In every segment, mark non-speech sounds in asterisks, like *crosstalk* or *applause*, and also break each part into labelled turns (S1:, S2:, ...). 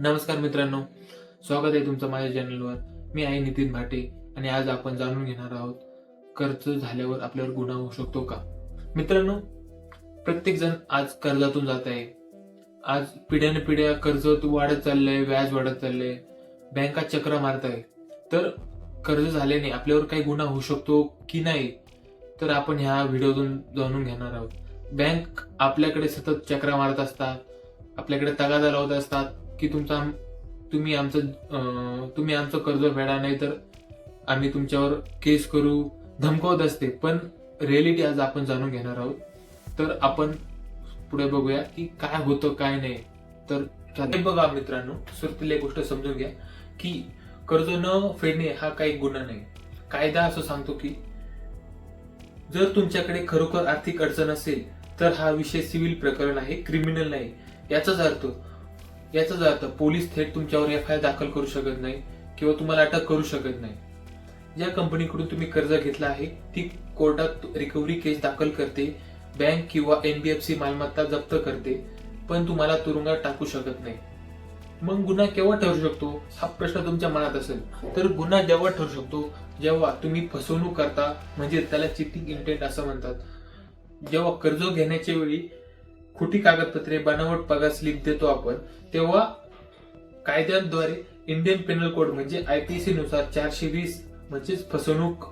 S1: नमस्कार मित्रांनो स्वागत आहे तुमचं माझ्या चॅनलवर मी आहे नितीन भाटे आणि आज आपण जाणून घेणार आहोत कर्ज झाल्यावर आपल्यावर गुन्हा होऊ शकतो का? मित्रांनो प्रत्येक जण आज कर्जातून जात आहे. आज पिढ्याने पिढ्या कर्ज वाढत चाललंय व्याज वाढत चाललंय बँका चक्र मारत आहे तर कर्ज झाल्याने आपल्यावर काही गुन्हा होऊ शकतो की नाही तर आपण ह्या व्हिडिओतून जाणून घेणार आहोत. बँक आपल्याकडे सतत चक्रा मारत असतात आपल्याकडे तगादा लावत असतात की तुमचा तुम्ही आमचं तुम्ही आमचं कर्ज फेडा नाही तर आम्ही तुमच्यावर केस करू धमकावत असते. पण रिअलिटी आज आपण जाणून घेणार आहोत. तर आपण पुढे बघूया की काय होतं काय नाही. तर हे बघा मित्रांनो सुरतीला एक गोष्ट समजून घ्या की कर्ज न फेडणे हा काही गुन्हा नाही. कायदा असं सांगतो की जर तुमच्याकडे खरोखर आर्थिक अडचण असेल तर हा विषय सिव्हिल प्रकरण आहे क्रिमिनल नाही. याचाच अर्थ याचाच अर्थ पोलीस थेट तुमच्यावर एफ आय दाखल करू शकत नाही किंवा तुम्हाला अटक करू शकत नाही ज्या कंपनीकडून तुम्ही कर्ज घेतला आहे ती कोर्टात रिकव्हरी केस दाखल करते बँक किंवा एनबीएफसी मालमत्ता जप्त करते पण तुम्हाला तुरुंगात टाकू शकत नाही. मग गुन्हा केव्हा ठरू शकतो? हा प्रश्न तुमच्या मनात असेल. तर गुन्हा जेव्हा ठरू शकतो जेव्हा तुम्ही फसवणूक करता म्हणजे त्याला चिटिंग इंटेंट असं म्हणतात जेव्हा कर्ज घेण्याच्या वेळी खोटी कागदपत्रे बनावट पगार स्लिप देतो आपण तेव्हा कायद्याद्वारे इंडियन पेनल कोड म्हणजे आयपीसी नुसार चारशे वीस म्हणजेच फसवणूक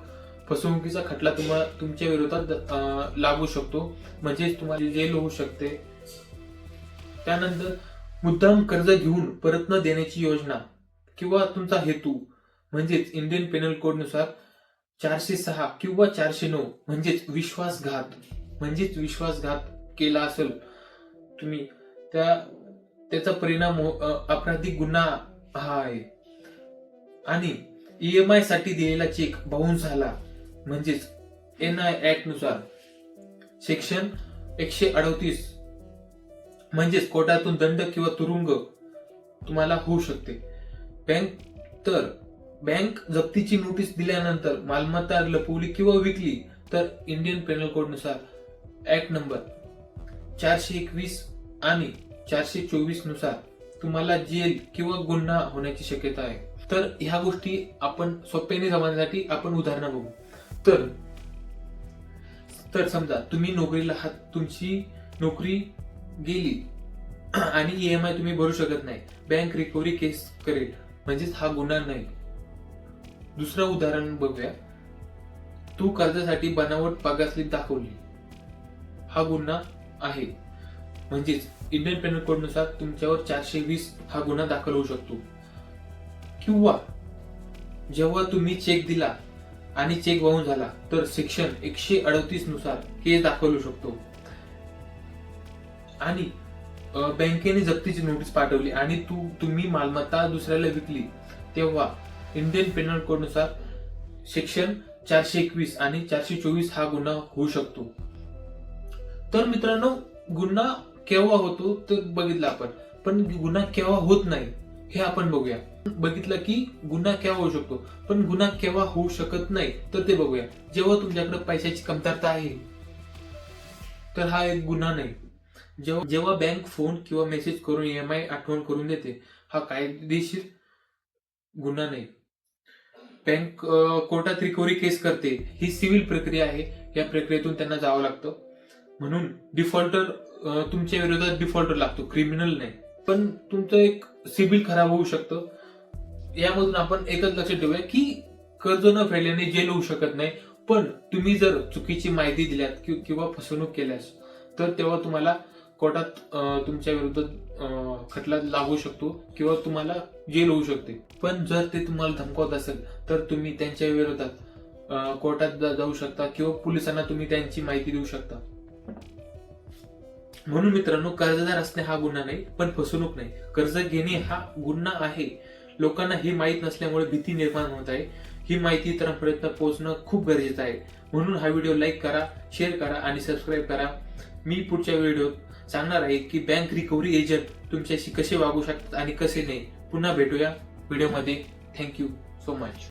S1: फसवणुकीचा खटला तुम्हाला तुमच्या विरोधात लागू शकतो. म्हणजेच तुम्हाला जेल होऊ शकते. त्यानंतर मुद्दाम कर्ज घेऊन परत न देण्याची योजना किंवा तुमचा हेतू म्हणजेच इंडियन पेनल कोडनुसार चारशे सहा किंवा चारशे नऊ म्हणजेच विश्वासघात म्हणजेच विश्वासघात केला असेल. तुम्ही. त्या त्याचा परिणाम हो- अपराधिक गुन्हा हा आहे. आणि ईएमआयसाठी दिलेला चेक बाउन्स झाला. म्हणजेच एन आय ऍक्टनुसार. सेक्शन एकशे अडतीस. म्हणजेच कोर्टातून दंड किंवा तुरुंग तुम्हाला होऊ शकते. बँक तर बँक जप्तीची नोटीस दिल्यानंतर मालमत्ता लपवली किंवा विकली तर इंडियन पेनल कोडनुसार ऍक्ट नंबर चारशे एकवीस आणि चारशे चोवीसनुसार तुम्हाला जेल किंवा गुन्हा होण्याची शक्यता आहे. तर ह्या गोष्टी आपण सोप्याने जमण्यासाठी आपण उदाहरणं बघू. तर तर समजा तुम्ही नोकरीला हात तुमची नोकरी गेली *clears throat* आणि ईएमआय तुम्ही भरू शकत नाही. बँक रिकव्हरी केस करेल. म्हणजेच हा गुन्हा नाही. दुसरं उदाहरण बघूया. तू कर्जासाठी बनावट पागासली दाखवली. हा गुन्हा आहे. म्हणजेच इंडियन पेनल कोडनुसार तुमच्यावर चारशे वीस हा गुन्हा दाखल होऊ शकतो. किंवा जेव्हा तुम्ही चेक दिला आणि चेक वाहून झाला तर सेक्शन एकशे अडतीसनुसार केस दाखल होऊ शकतो. आणि बँकेने जप्तीची नोटीस पाठवली आणि तू तुम्ही मालमत्ता दुसऱ्याला विकली तेव्हा इंडियन पेनल कोडनुसार सेक्शन चारशे एकवीस आणि चारशे चोवीस हा गुन्हा होऊ शकतो. तर मित्रांनो गुन्हा केव्हा होतो तर बघितलं आपण. पण गुन्हा केव्हा होत नाही हे आपण बघूया. बघितलं की गुन्हा केव्हा होऊ शकतो पण गुन्हा केव्हा होऊ शकत नाही तर ते बघूया. जेव्हा तुमच्याकडे पैशाची कमतरता आहे तर हा एक गुन्हा नाही. जेव्हा जेव्हा बँक फोन किंवा मेसेज करून ईएमआय आठवण करून देते हा कायदेशीर गुन्हा नाही. बँक कोर्टात रिकव्हरी केस करते. ही सिव्हिल प्रक्रिया आहे. या प्रक्रियेतून त्यांना जावं लागतं. म्हणून डिफॉल्टर तुमच्या विरोधात डिफॉल्टर लागतो. क्रिमिनल नाही. पण तुमचं एक सिबिल खराब होऊ शकतं. यामधून आपण एकच लक्षात ठेवूया की कर्ज न फेडल्याने जेल होऊ शकत नाही. पण तुम्ही जर चुकीची माहिती दिल्यात किंवा फसवणूक केल्यास तर तेव्हा तुम्हाला कोर्टात तुमच्या विरुद्ध खटला लागू शकतो किंवा तुम्हाला जेल होऊ शकते. पण जर ते तुम्हाला धमकावत असेल तर तुम्ही त्यांच्या विरोधात कोर्टात जाऊ शकता किंवा पोलिसांना तुम्ही त्यांची माहिती देऊ शकता. म्हणून मित्रांनो कर्जदार असणे हा गुन्हा नाही पण फसवणूक नाही. कर्ज घेणे हा गुन्हा आहे. लोकांना हे माहीत नसल्यामुळे भीती निर्माण होत आहे. ही माहिती इतरांपर्यंत पोहोचणं खूप गरजेचं आहे. म्हणून हा व्हिडिओ लाईक करा शेअर करा आणि सबस्क्राईब करा. मी पुढच्या व्हिडिओत सांगणार आहे की बँक रिकव्हरी एजंट तुमच्याशी कसे वागू शकतात आणि कसे नाही. पुन्हा भेटूया व्हिडिओमध्ये. Thank you so much.